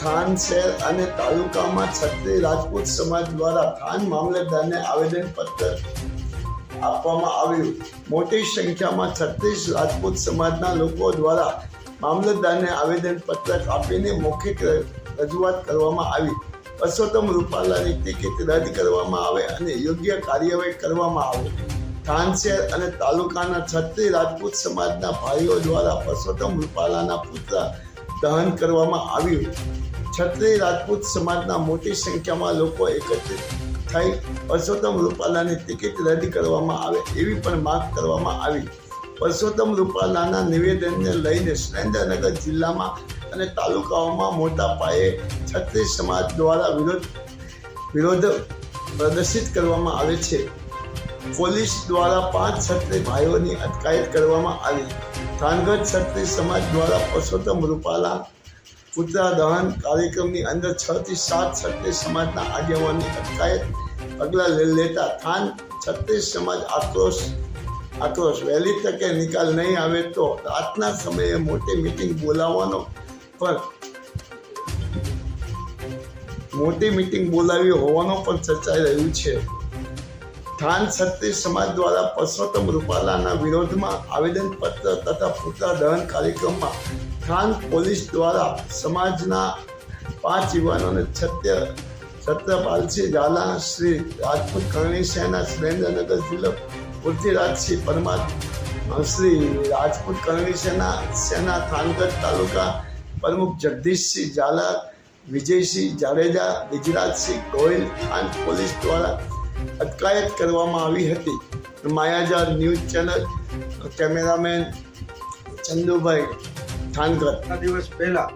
શહેર અને તાલુકામાં છત્રી રાજપૂત સમાજ દ્વારા થાન મામલતદારને આવેદનપત્ર આપવામાં આવ્યું. મોટી સંખ્યામાં છત્રીસ રાજપૂત સમાજના લોકો દ્વારા મામલતદારને આવેદનપત્ર આપીને મૌખિક રજૂઆત કરવામાં આવી. પરસોત્તમ રૂપાલાની ટિકિટ રદ કરવામાં આવે અને યોગ્ય કાર્યવાહી કરવામાં આવે. થાન શહેર અને તાલુકાના છત્રી રાજપૂત સમાજના ભાઈઓ દ્વારા પરસોત્તમ રૂપાલાના પુત્ર દહન કરવામાં આવ્યું. છત્રી રાજપૂત સમાજના મોટી સંખ્યામાં લોકો એકત્રિત થઈ પરસોત્તમ રૂપાલાની ટિકિટ રદ કરવામાં આવે એવી પણ માંગ કરવામાં આવી. પરસોત્તમ રૂપાલાના નિવેદનને લઈને સુરેન્દ્રનગર જિલ્લામાં અને તાલુકાઓમાં મોટા પાયે છત્રી સમાજ દ્વારા વિરોધ વિરોધ પ્રદર્શિત કરવામાં આવે છે. પોલીસ દ્વારા પાંચ છત્રી ભાઈઓની અટકાયત કરવામાં આવી. થાનગઢ છત્રી સમાજ દ્વારા પરસોત્તમ રૂપાલા પુતળા દહન કાર્યક્રમની અંદર છ થી સાત છત્રી સમાજના આગેવાનની અટકાયત પગલાં લેતા થાન છત્રીસ સમાજ આક્રોશ આક્રોશ. વહેલી તકે નિકાલ નહીં આવે તો રાતના સમયે મોટી મિટિંગ બોલાવવાનો પણ, મોટી મિટિંગ બોલાવી હોવાનો પણ ચર્ચાઈ રહ્યું છે. થાન છત્રીસ સમાજ દ્વારા પરસોત્તમ રૂપાલાના વિરોધમાં આવેદનપત્ર તથા પૂતળા દહન કાર્યક્રમમાં થાન પોલીસ દ્વારા સમાજના પાંચ યુવાનોને છત્ય, છત્રપાલસિંહ ઝાલા, શ્રી રાજપૂત કરણી સેના, સુરેન્દ્રનગર જિલ્લો પૃથ્વીરાજસિંહ પરમાર, શ્રી રાજપૂત કરણી સેના સેના થાનગઢ તાલુકા પ્રમુખ જગદીશસિંહ ઝાલા, વિજયસિંહ જાડેજા વિજરાજસિંહ ગોયલ થાન પોલીસ દ્વારા અટકાયત કરવામાં આવી હતી. માયાજાર ન્યૂઝ ચેનલ કેમેરામેન ચંદુભાઈ આ દિવસ પહેલા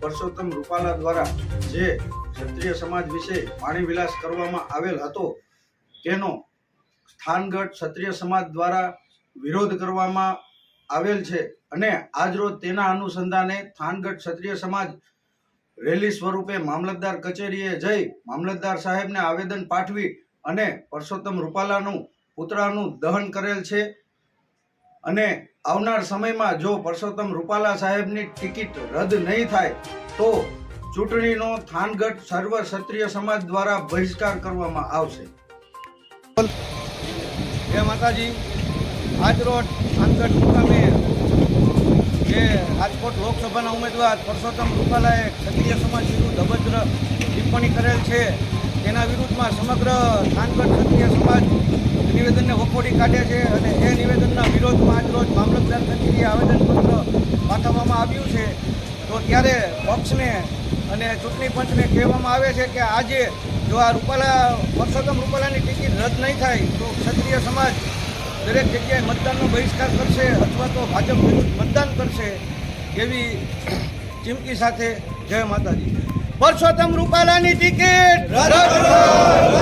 પરસોત્તમ રૂપાલા દ્વારા જે ક્ષત્રિય સમાજ વિશે વાણી વિલાસ કરવામાં આવેલ હતો, તેનો સ્થાનગઢ ક્ષત્રિય સમાજ દ્વારા વિરોધ કરવામાં આવેલ છે અને આજરોજ તેના અનુસંધાને થાનગઢ ક્ષત્રિય સમાજ રેલી સ્વરૂપે મામલતદાર કચેરીએ જઈ મામલતદાર સાહેબને આવેદન પાઠવી અને પરસોત્તમ રૂપાલાનું પુતળાનું દહન કરેલ છે. અને આવનાર સમયમાં જો પરસોત્તમ રૂપાલા સાહેબની ટિકિટ રદ નહીં થાય, તો ચૂંટણીનો થાનગઢ સર્વ ક્ષત્રિય સમાજ દ્વારા બહિષ્કાર કરવામાં આવશે. જય માતાજી, આજરોજ થાનગઢ મુકામે જે રાજકોટ લોકસભાના ઉમેદવાર પરસોત્તમ રૂપાલાએ ક્ષત્રિય સમાજ વિરુદ્ધ અભદ્ર ટિપ્પણી કરેલ છે. તેના વિરુદ્ધમાં સમગ્ર થાનગઢ ક્ષત્રિય સમાજ નિવેદનને વખોડી કાઢે છે અને એ નિવેદનના વિરોધમાં આજરોજ મામલતદાર કચેરીએ આવેદનપત્ર પાઠવવામાં આવ્યું છે. તો ત્યારે પક્ષને અને ચૂંટણી પંચને કહેવામાં આવે છે કે આજે જો આ રૂપાલા, પરસોત્તમ રૂપાલાની ટિકિટ રદ નહીં થાય તો ક્ષત્રિય સમાજ દરેક જગ્યાએ મતદાનનો બહિષ્કાર કરશે અથવા તો ભાજપ વિરુદ્ધ મતદાન કરશે એવી ચીમકી સાથે જય માતાજી. પરસોત્તમ રૂપાલાની ટિકિટ પરસોત્તમ રૂપાલાની